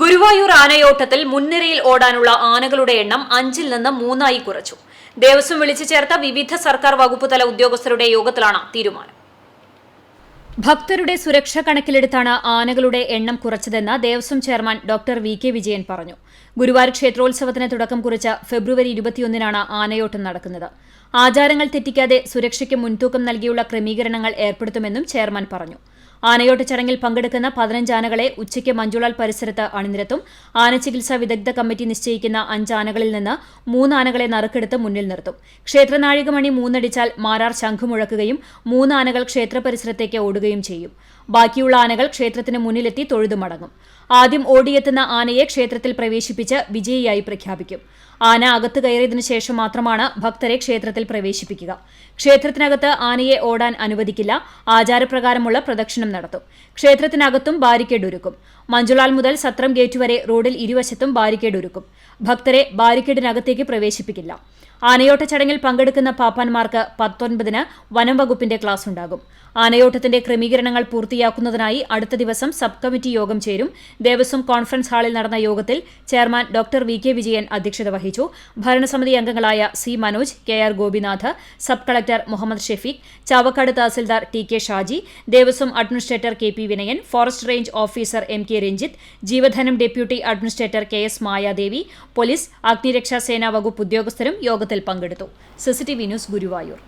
ഗുരുവായൂർ ആനയോട്ടത്തിൽ മുൻനിരയിൽ ഓടാനുള്ള ആനകളുടെ എണ്ണം അഞ്ചിൽ നിന്ന് മൂന്നായി കുറച്ചു. ദേവസ്വം വിളിച്ചു ചേർത്ത വിവിധ സർക്കാർ വകുപ്പ് തല ഉദ്യോഗസ്ഥരുടെ യോഗത്തിലാണ് തീരുമാനം. ഭക്തരുടെ സുരക്ഷ കണക്കിലെടുത്താണ് ആനകളുടെ എണ്ണം കുറച്ചതെന്ന് Devaswom chairman doctor V K Vijayan പറഞ്ഞു. ഗുരുവായൂർ ക്ഷേത്രോത്സവത്തിന് തുടക്കം കുറിച്ച ഫെബ്രുവരി ഇരുപത്തിയൊന്നിനാണ് ആനയോട്ടം നടക്കുന്നത്. ആചാരങ്ങൾ തെറ്റിക്കാതെ സുരക്ഷയ്ക്ക് മുൻതൂക്കം നൽകിയുള്ള ക്രമീകരണങ്ങൾ ഏർപ്പെടുത്തുമെന്നും ചെയർമാൻ പറഞ്ഞു. ആനയോട്ട ചടങ്ങിൽ പങ്കെടുക്കുന്ന പതിനഞ്ച് ആനകളെ ഉച്ചയ്ക്ക് മഞ്ജുളാൽ പരിസരത്ത് അണിനിരത്തും. ആനചികിത്സാ വിദഗ്ധ കമ്മിറ്റി നിശ്ചയിക്കുന്ന അഞ്ച് ആനകളിൽ നിന്ന് മൂന്ന് ആനകളെ നറുക്കെടുത്ത് മുന്നിൽ നിർത്തും. ക്ഷേത്രനാഴികമണി മൂന്നടിച്ചാൽ മാരാർ ശംഖുമുഴക്കുകയും മൂന്ന് ആനകൾ ക്ഷേത്ര പരിസരത്തേക്ക് ഓടുകയും ചെയ്യും. ബാക്കിയുള്ള ആനകൾ ക്ഷേത്രത്തിന് മുന്നിലെത്തി തൊഴുതുമടങ്ങും. ആദ്യം ഓടിയെത്തുന്ന ആനയെ ക്ഷേത്രത്തിൽ പ്രവേശിപ്പിച്ച് വിജയിയായി പ്രഖ്യാപിക്കും. ആന അകത്ത് കയറിയതിനു ശേഷം മാത്രമാണ് ഭക്തരെ ക്ഷേത്രത്തിൽ പ്രവേശിപ്പിക്കുക. ക്ഷേത്രത്തിനകത്ത് ആനയെ ഓടാൻ അനുവദിക്കില്ല. ആചാരപ്രകാരമുള്ള പ്രദക്ഷിണം നടത്തും. ക്ഷേത്രത്തിനകത്തും ബാരിക്കേഡ് ഒരുക്കും മഞ്ജുളാൽ മുതൽ സത്രം ഗേറ്റ് വരെ റോഡിൽ ഇരുവശത്തും ബാരിക്കേഡ് ഒരുക്കും ഭക്തരെ ബാരിക്കേഡിനകത്തേക്ക് പ്രവേശിപ്പിക്കില്ല. ആനയോട്ട ചടങ്ങിൽ പങ്കെടുക്കുന്ന പാപ്പാൻമാർക്ക് പത്തൊൻപതിന് വനം വകുപ്പിന്റെ ക്ലാസ് ഉണ്ടാകും. ആനയോട്ടത്തിന്റെ ക്രമീകരണങ്ങൾ പൂർത്തിയാക്കുന്നതിനായി അടുത്ത ദിവസം സബ് കമ്മിറ്റി യോഗം ചേരും. ദേവസ്വം കോൺഫറൻസ് ഹാളിൽ നടന്ന യോഗത്തിൽ chairman doctor V K Vijayan അധ്യക്ഷത വഹിച്ചു. ഭരണസമിതി അംഗങ്ങളായ C Manoj K R Gopinath sub collector Muhammad Shefeeq Chavakkad tahsildar T K Shaji Devaswom administrator K P Vinayan forest range officer M K Ranjith ജീവധനം deputy administrator K S Mayadevi police അഗ്നിരക്ഷാ സേനാ വകുപ്പ് ഉദ്യോഗസ്ഥരും യോഗത്തിൽ പങ്കെടുത്തു. CCTV news Guruvayur.